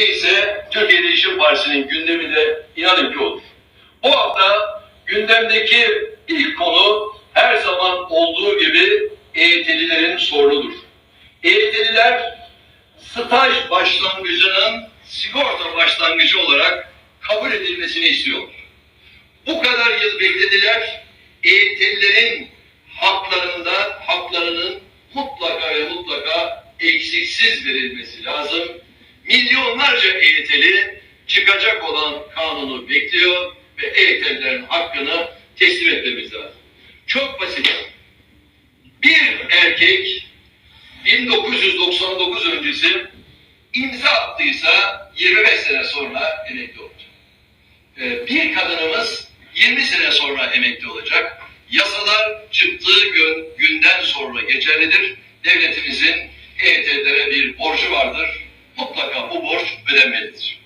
değilse Türkiye Değişim Partisi'nin gündemi de inanın ki olur. Bu hafta gündemdeki ilk konu her zaman olduğu gibi EYT'lilerin sorunudur. EYT'liler staj başlangıcının sigorta başlangıcı olarak kabul edilmesini istiyor. Bu kadar yıl beklediler. EYT'lilerin haklarında haklarının mutlaka ve mutlaka eksiksiz verilmesi lazım. Milyonlarca EYT'li çıkacak olan kanunu bekliyor ve EYT'lilerin hakkını teslim etmemiz lazım. Çok basit. Bir erkek 1999 öncesi imza attıysa 25 sene sonra emekli olacak. Ee, Bir kadınımız 20 sene sonra emekli olacak. Yasalar çıktığı gün, günden sonra geçerlidir. Devletimizin EYT'lere bir borcu vardır. Mutlaka bu borç ödenmelidir.